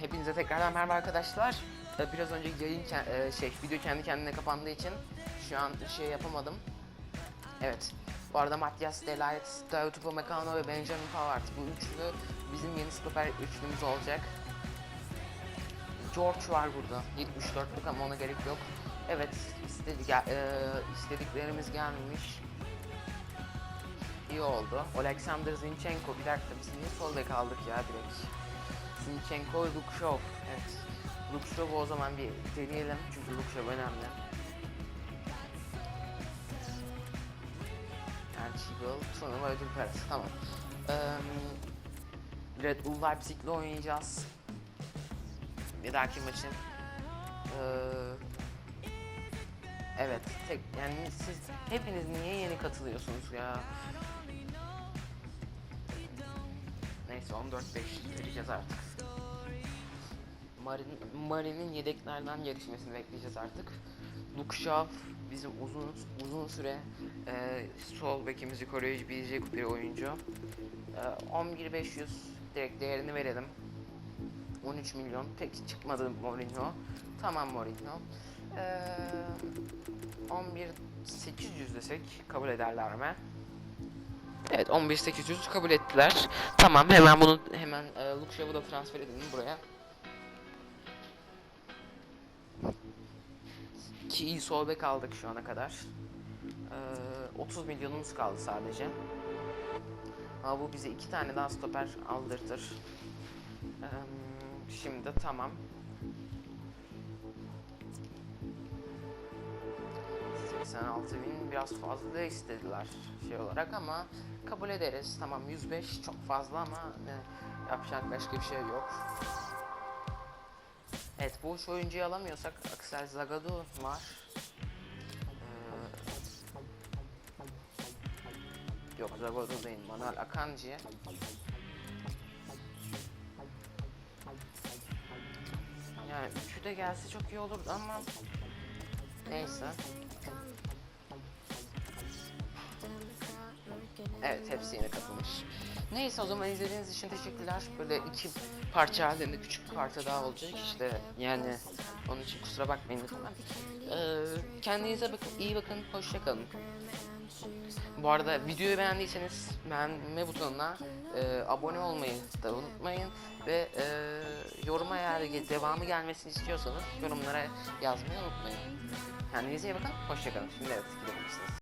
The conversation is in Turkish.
Hepinize tekrardan merhaba arkadaşlar. Ee, Biraz önce yayın e, şey video kendi kendine kapandığı için şu an şey yapamadım. Evet. Bu arada Matias Delight, Dayo Upamecano ve Benjamin Pavard bu üçlü bizim yeni stoper üçlümüz olacak. George var burada. 74'lük ama ona gerek yok. Evet, istedik, e, istediklerimiz gelmiş. İyi oldu. Alexander Zinchenko bir dakika biz niye sol bek ya direkt. Zinchenko ve Lukşov. Evet. Lukşov'u o zaman bir deneyelim çünkü Lukşov önemli. Ertuğrul, turnuva ödül parası. Tamam. Eee Red Bull Leipzig'le oynayacağız. Bir dahaki maçın. Eee evet, tek yani siz hepiniz niye yeni katılıyorsunuz ya? Neyse 14-5 vereceğiz artık. Marin, Marin'in yedeklerden gelişmesini bekleyeceğiz artık. Lukşav bizim uzun uzun süre e, sol bekimizi koruyabilecek bir oyuncu. E, 11.500 direkt değerini verelim. 13 milyon pek çıkmadı Mourinho. Tamam Mourinho. E, 11.800 desek kabul ederler mi? Evet 11.800 kabul ettiler. Tamam hemen bunu hemen e, Lukşav'ı da transfer edelim buraya. Ki iyi sol aldık şu ana kadar. Ee, 30 milyonumuz kaldı sadece. Ama bu bize iki tane daha stoper aldırtır. Ee, şimdi tamam. ...86 bin biraz fazla istediler şey olarak ama kabul ederiz. Tamam 105 çok fazla ama e, yapacak başka bir şey yok. Evet bu üç oyuncuyu alamıyorsak Axel Zagadou var. Ee, yok Zagadou değil Manuel Akanji. Yani üçü de gelse çok iyi olurdu ama neyse. Evet hepsi yeni katılmış. Neyse o zaman izlediğiniz için teşekkürler. Böyle iki parça halinde küçük bir parça daha olacak işte yani onun için kusura bakmayın lütfen. Ee, kendinize bakın, iyi bakın, hoşça kalın. Bu arada videoyu beğendiyseniz beğenme butonuna e, abone olmayı da unutmayın ve e, yoruma eğer devamı gelmesini istiyorsanız yorumlara yazmayı unutmayın. Kendinize iyi bakın, hoşça kalın. Şimdi evet gidebilirsiniz.